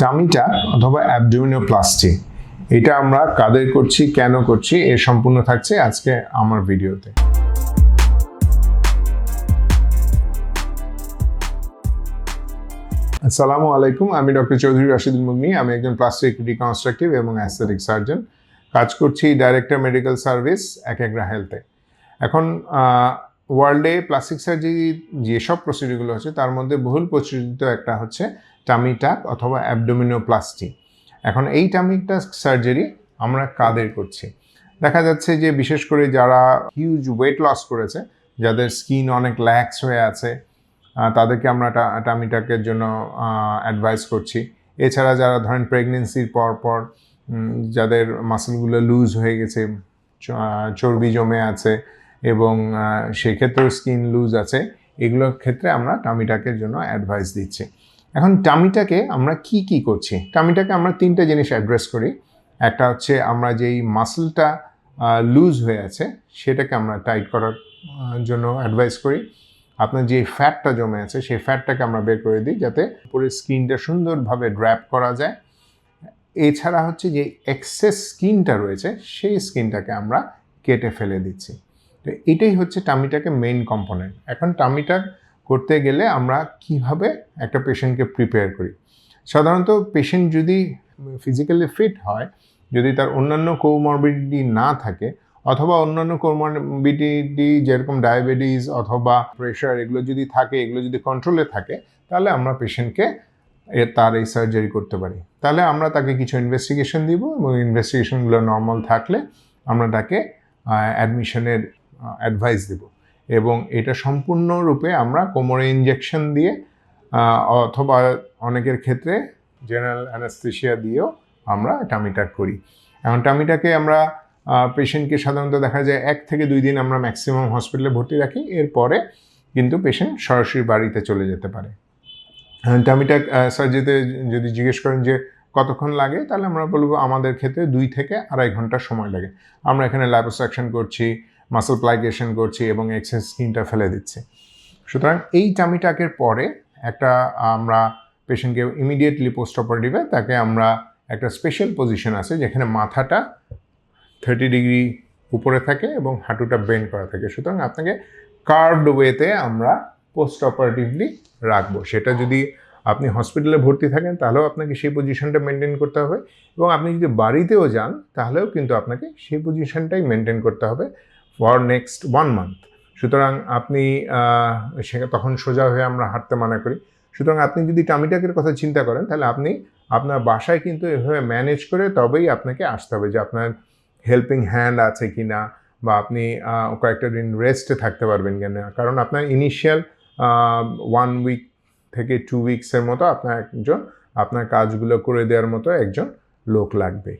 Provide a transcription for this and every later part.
টামিটা অথবা অ্যাবডোমিনোপ্লাস্টি এটা আমরা কাদের করছি, কেন করছি, এ সম্পূর্ণ থাকছে আজকে আমার ভিডিওতে। আসসালামু আলাইকুম, আমি ডক্টর চৌধুরী রাশিদুল মুগনি, আমি একজন প্লাস্টিক রিকনস্ট্রাকটিভ এবং অ্যাস্থেটিক সার্জন কাজ করছি ডাইরেক্টর মেডিকেল সার্ভিস এক একরা হেলথে এখন ওয়ার্ল্ডে প্লাস্টিক সার্জারি যেসব প্রসিডিউরগুলো হচ্ছে, তার মধ্যে বহুল প্রচলিত একটা হচ্ছে টামি টাক অথবা অ্যাবডোমিনোপ্লাস্টি এখন এই টামি টাক সার্জারি আমরা কাদের করছি? দেখা যাচ্ছে যে, বিশেষ করে যারা হিউজ ওয়েট লস করেছে, যাদের স্কিন অনেক ল্যাক্স হয়ে আছে তাদেরকে আমরা টা- টামি টাকের জন্য অ্যাডভাইস করছি। এছাড়া যারা ধরেন প্রেগনেন্সির পর পর যাদের মাসেলগুলো লুজ হয়ে গেছে চর্বি জমে আছে এবং সেক্ষেত্রেও স্কিন লুজ আছে। এগুলোর ক্ষেত্রে আমরা টামিটাকের জন্য অ্যাডভাইস দিচ্ছি। এখন টামিটাকে আমরা কি কি করছি? টামিটাকে আমরা তিনটে জিনিস অ্যাড্রেস করি। একটা হচ্ছে আমরা যেই মাসেলটা লুজ হয়ে আছে, সেটাকে আমরা টাইট করার জন্য অ্যাডভাইস করি। আপনার যে ফ্যাটটা জমে আছে, সেই ফ্যাটটাকে আমরা বের করে দিই যাতে পুরো স্কিনটা সুন্দরভাবে ড্র্যাপ করা যায়। এছাড়া হচ্ছে যে এক্সেস স্কিনটা রয়েছে, সেই স্কিনটাকে আমরা কেটে ফেলে দিচ্ছি। তো এটাই হচ্ছে টামিটাকে মেইন কম্পোনেন্ট এখন টামিটাক করতে গেলে আমরা কীভাবে একটা পেশেন্টকে প্রিপেয়ার করি? সাধারণত পেশেন্ট যদি ফিজিক্যালি ফিট হয়, যদি তার অন্যান্য কোমরবিডিটি না থাকে, অথবা অন্যান্য কোমরবিডিটি যেরকম ডায়াবেটিস অথবা প্রেশার এগুলো যদি থাকে, এগুলো যদি কন্ট্রোলে থাকে, তাহলে আমরা পেশেন্টকে তার এই সার্জারি করতে পারি। তাহলে আমরা তাকে কিছু ইনভেস্টিগেশন দিব এবং ইনভেস্টিগেশনগুলো নর্মাল থাকলে আমরা তাকে অ্যাডমিশনের অ্যাডভাইস দেব। এবং এটা সম্পূর্ণরূপে আমরা কোমরে ইঞ্জেকশন দিয়ে অথবা অনেকের ক্ষেত্রে জেনারেল অ্যানাস্থেশিয়া দিয়েও আমরা টামিটাক করি। এখন টামিটাকে আমরা পেশেন্টকে সাধারণত দেখা যায় এক থেকে দুই দিন আমরা ম্যাক্সিমাম হসপিটালে ভর্তি রাখি, এরপরে কিন্তু পেশেন্ট সরাসরি বাড়িতে চলে যেতে পারে। টামিটাক সার্জারিতে যদি জিজ্ঞেস করেন যে কতক্ষণ লাগে, তাহলে আমরা বলব আমাদের ক্ষেত্রে দুই থেকে আড়াই ঘণ্টা সময় লাগে। আমরা এখানে ল্যাপোসাকশন করছি মাসল প্লাইগেশন করছি এবং এক্সেস স্কিনটা ফেলে দিচ্ছি। সুতরাং এই টামি টাকের পরে একটা আমরা পেশেন্টকে ইমিডিয়েটলি পোস্ট অপারেটিভে তাকে আমরা একটা স্পেশাল পজিশন আছে যেখানে মাথাটা থার্টি ডিগ্রি উপরে থাকে এবং হাঁটুটা বেন্ড করা থাকে। সুতরাং আপনাকে কার্ভড ওয়েতে আমরা পোস্ট অপারেটিভলি রাখব। সেটা যদি আপনি হসপিটালে ভর্তি থাকেন, তাহলেও আপনাকে সেই পজিশনটা মেনটেন করতে হবে এবং আপনি যদি বাড়িতেও যান, তাহলেও কিন্তু আপনাকে সেই পজিশনটাই মেনটেন করতে হবে। ফর নেক্সট ওয়ান মান্থ সুতরাং আপনি সে তখন সোজা হয়ে আমরা হাঁটতে মানা করি। সুতরাং আপনি যদি টামিটাকের কথা চিন্তা করেন, তাহলে আপনি আপনার বাসায় কিন্তু এভাবে ম্যানেজ করে তবেই আপনাকে আসতে হবে যে আপনার হেল্পিং হ্যান্ড আছে কি না বা আপনি কয়েকটা দিন রেস্টে থাকতে পারবেন কিনা। কারণ আপনার ইনিশিয়াল ওয়ান উইক থেকে টু উইকসের মতো আপনার একজন, আপনার কাজগুলো করে দেওয়ার মতো একজন লোক লাগবে।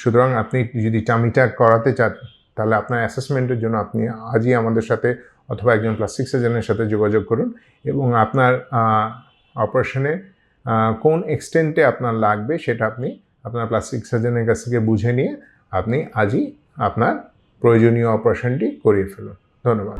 সুতরাং আপনি যদি টামিটা করাতে চান তাহলে আপনার অ্যাসেসমেন্টের জন্য আপনি আজই আমাদের সাথে অথবা একজন প্লাস্টিক সার্জনের সাথে যোগাযোগ করুন এবং আপনার অপারেশনে কোন এক্সটেন্টে আপনার লাগবে সেটা আপনি আপনার প্লাস্টিক সার্জনের কাছ থেকে বুঝে নিয়ে আপনি আজই আপনার প্রয়োজনীয় অপারেশনটি করিয়ে ফেলুন। ধন্যবাদ।